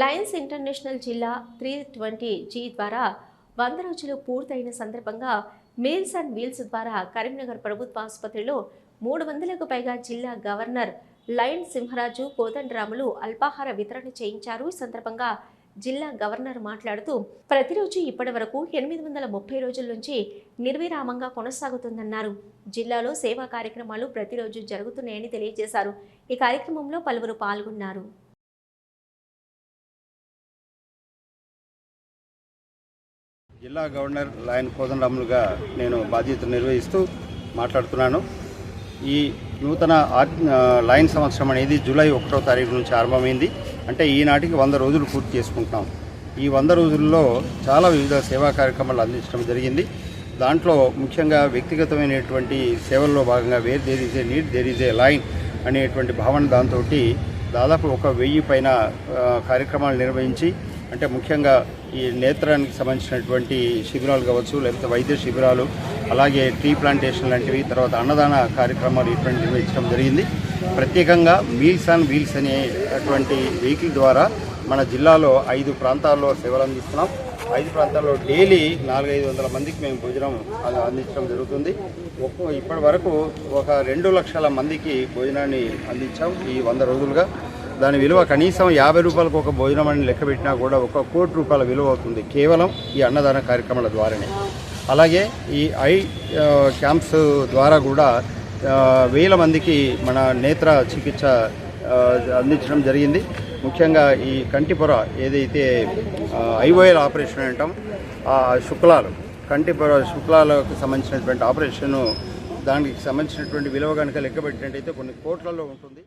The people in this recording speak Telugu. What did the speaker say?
లయన్స్ ఇంటర్నేషనల్ జిల్లా త్రీ ట్వంటీ జీ ద్వారా వంద రోజులు పూర్తయిన సందర్భంగా మీల్స్ అండ్ వీల్స్ ద్వారా కరీంనగర్ ప్రభుత్వ ఆసుపత్రిలో మూడు వందలకు పైగా జిల్లా గవర్నర్ లయన్ సింహరాజు కోదండరాములు అల్పాహార వితరణ చేయించారు. ఈ సందర్భంగా జిల్లా గవర్నర్ మాట్లాడుతూ ప్రతిరోజు ఇప్పటి వరకు ఎనిమిది వందల ముప్పై రోజుల నుంచి నిర్విరామంగా కొనసాగుతుందన్నారు. జిల్లాలో సేవా కార్యక్రమాలు ప్రతిరోజు జరుగుతున్నాయని తెలియజేశారు. ఈ కార్యక్రమంలో పలువురు పాల్గొన్నారు. జిల్లా గవర్నర్ లాయన్ కోదండరాములుగా నేను బాధ్యతలు నిర్వహిస్తూ మాట్లాడుతున్నాను. ఈ నూతన ఆర్- సంవత్సరం అనేది జూలై ఒకటో తారీఖు నుంచి ఆరంభమైంది. అంటే ఈనాటికి వంద రోజులు పూర్తి చేసుకుంటున్నాం. ఈ వంద రోజుల్లో చాలా వివిధ సేవా కార్యక్రమాలు అందించడం జరిగింది. దాంట్లో ముఖ్యంగా వ్యక్తిగతమైనటువంటి సేవల్లో భాగంగా where there is a need there is a lion అనేటువంటి భావన దాంతో దాదాపు ఒక వెయ్యి పైన కార్యక్రమాలు నిర్వహించి అంటే ముఖ్యంగా ఈ నేత్రానికి సంబంధించినటువంటి శిబిరాలు కావచ్చు లేకపోతే వైద్య శిబిరాలు అలాగే ట్రీ ప్లాంటేషన్ లాంటివి తర్వాత అన్నదాన కార్యక్రమాలు ఇటువంటి నిర్వహించడం జరిగింది. ప్రత్యేకంగా మీల్స్ అండ్ వీల్స్ అనేటువంటి వెహికల్ ద్వారా మన జిల్లాలో ఐదు ప్రాంతాల్లో సేవలు అందిస్తున్నాం. ఐదు ప్రాంతాల్లో డైలీ నాలుగైదు వందల మందికి మేము భోజనం అందించడం జరుగుతుంది. ఒక్కో ఇప్పటి వరకు ఒక రెండు లక్షల మందికి భోజనాన్ని అందించాం ఈ వంద రోజులుగా. దాని విలువ కనీసం యాభై రూపాయలకు ఒక భోజనం అని లెక్క పెట్టినా కూడా ఒక కోటి రూపాయల విలువ అవుతుంది. కేవలం ఈ అన్నదాన కార్యక్రమాల ద్వారానే. అలాగే ఈ ఐ క్యాంప్స్ ద్వారా కూడా వేల మందికి మన నేత్ర చికిత్స అందించడం జరిగింది. ముఖ్యంగా ఈ కంటిపొర ఏదైతే ఐఓఎల్ ఆపరేషన్ అంటాం ఆ శుక్లాలు కంటిపొర శుక్లాలకు సంబంధించినటువంటి ఆపరేషను దానికి సంబంధించినటువంటి విలువ కనుక లెక్క పెట్టినట్టయితే కొన్ని కోట్లలో ఉంటుంది.